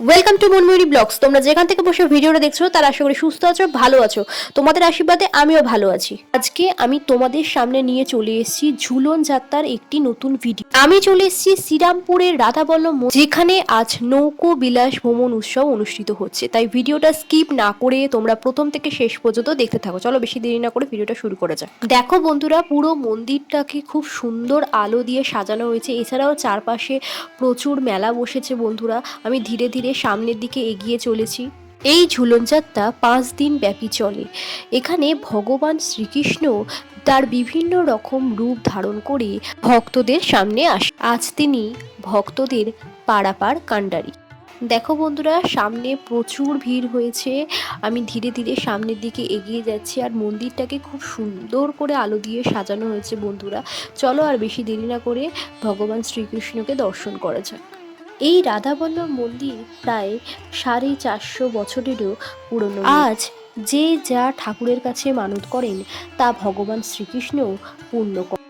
Welcome to মনময়ূরী blogs তোমরা যেখান থেকে বসে ভিডিওটা দেখছ তার আশা করি সুস্থ আছো ভালো আছো। তোমাদের আশীর্বাদে আমিও ভালো আছি। আজকে আমি তোমাদের সামনে নিয়ে চলে এসেছি ঝুলন যাত্রার একটি নতুন ভিডিও। আমি চলে এসেছি শ্রীরামপুরের রাধাবল্লভ মন্দির, যেখানে আজ নৌকো বিলাস ভ্রমণ উৎসব অনুষ্ঠিত হচ্ছে। তাই ভিডিওটা স্কিপ না করে তোমরা প্রথম থেকে শেষ পর্যন্ত দেখতে থাকো। চলো বেশি দেরি না করে ভিডিওটা শুরু করা যাক। দেখো বন্ধুরা পুরো মন্দিরটাকে খুব সুন্দর আলো দিয়ে সাজানো হয়েছে। এছাড়াও চারপাশে প্রচুর মেলা বসেছে বন্ধুরা। আমি ধীরে ধীরে সামনের দিকে এগিয়ে চলেছি। এই ঝুলনযাত্রা পাঁচ দিন ব্যাপী চলে। এখানে ভগবান শ্রীকৃষ্ণ তার বিভিন্ন রকম রূপ ধারণ করে ভক্তদের সামনে আসে আজ তিনি ভক্তদের পাড়াপাড় কাণ্ডারি। দেখো বন্ধুরা, সামনে প্রচুর ভিড় হয়েছে। আমি ধীরে ধীরে সামনের দিকে এগিয়ে যাচ্ছি আর মন্দিরটাকে খুব সুন্দর করে আলো দিয়ে সাজানো হয়েছে বন্ধুরা। চলো আর বেশি দেরি না করে ভগবান শ্রীকৃষ্ণকে দর্শন করা যাক। এই রাধাবল্লভ মন্দির প্রায় সাড়ে চারশো বছরেরও পুরনো। আজ যে যা ঠাকুরের কাছে মানত করেন, তা ভগবান শ্রীকৃষ্ণ পূর্ণ করেন।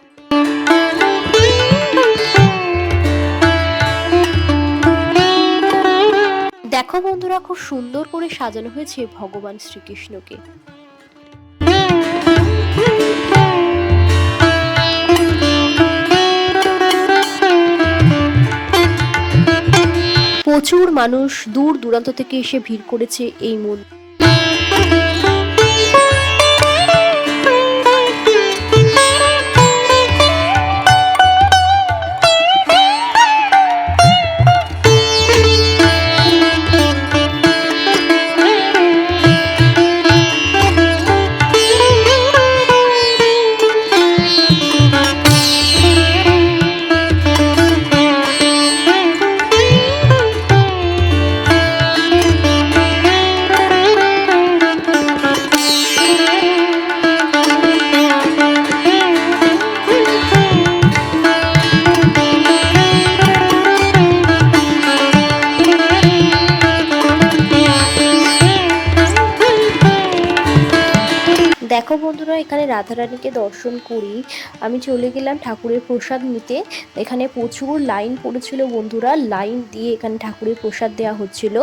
দেখো বন্ধুরা, খুব সুন্দর করে সাজানো হয়েছে ভগবান শ্রীকৃষ্ণকে। প্রচুর মানুষ দূর দূরান্ত থেকে এসে ভিড় করেছে এই মন্দির। দেখো বন্ধুরা, এখানে রাধারানীকে দর্শন করি। আমি চলে গেলাম ঠাকুরের প্রসাদ নিতে। এখানে প্রচুর লাইন পড়েছিল বন্ধুরা। লাইন দিয়ে এখানে ঠাকুরের প্রসাদ দেওয়া হচ্ছিল।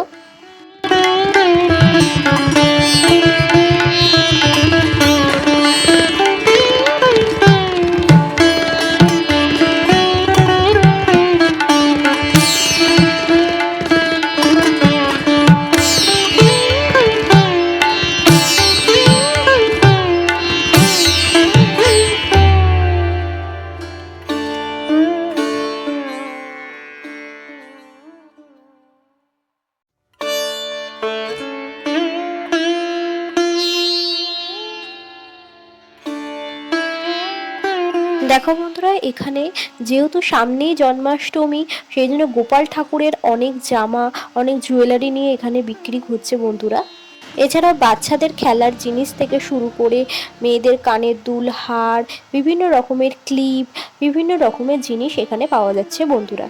দেখো বন্ধুরা, এখানে যেহেতু সামনেই জন্মাষ্টমী, সেই জন্য গোপাল ঠাকুরের অনেক জামা, অনেক জুয়েলারি নিয়ে এখানে বিক্রি হচ্ছে বন্ধুরা। এছাড়াও বাচ্চাদের খেলার জিনিস থেকে শুরু করে মেয়েদের কানের দুল, হার, বিভিন্ন রকমের ক্লিপ বিভিন্ন রকমের জিনিস এখানে পাওয়া যাচ্ছে বন্ধুরা।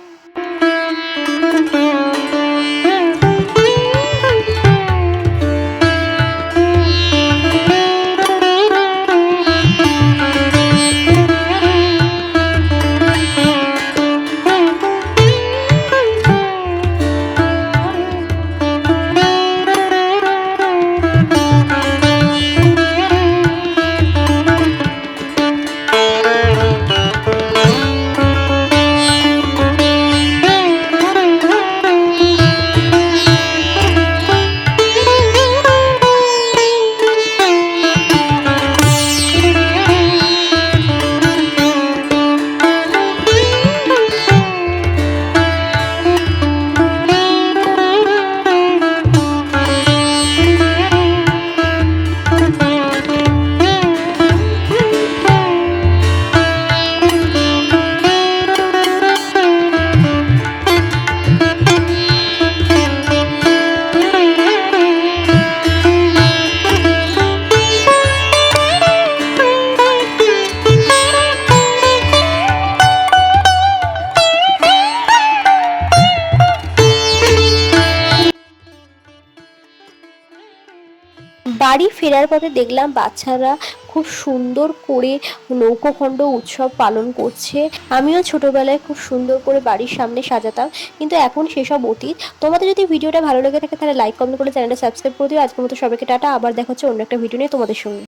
বাড়ি ফেরার পথে দেখলাম বাচ্চারা খুব সুন্দর করে নৌকোখণ্ড উৎসব পালন করছে। আমিও ছোটবেলায় খুব সুন্দর করে বাড়ির সামনে সাজাতাম। কিন্তু এখন সেসব অতীত। তোমাদের যদি ভিডিওটা ভালো লেগে থাকে, তাহলে লাইক কমেন্ট করে চ্যানেলটা সাবস্ক্রাইব করে দিও। আজকের মতো সবাইকে টাটা। আবার দেখা হচ্ছে অন্য একটা ভিডিও নিয়ে তোমাদের সঙ্গে।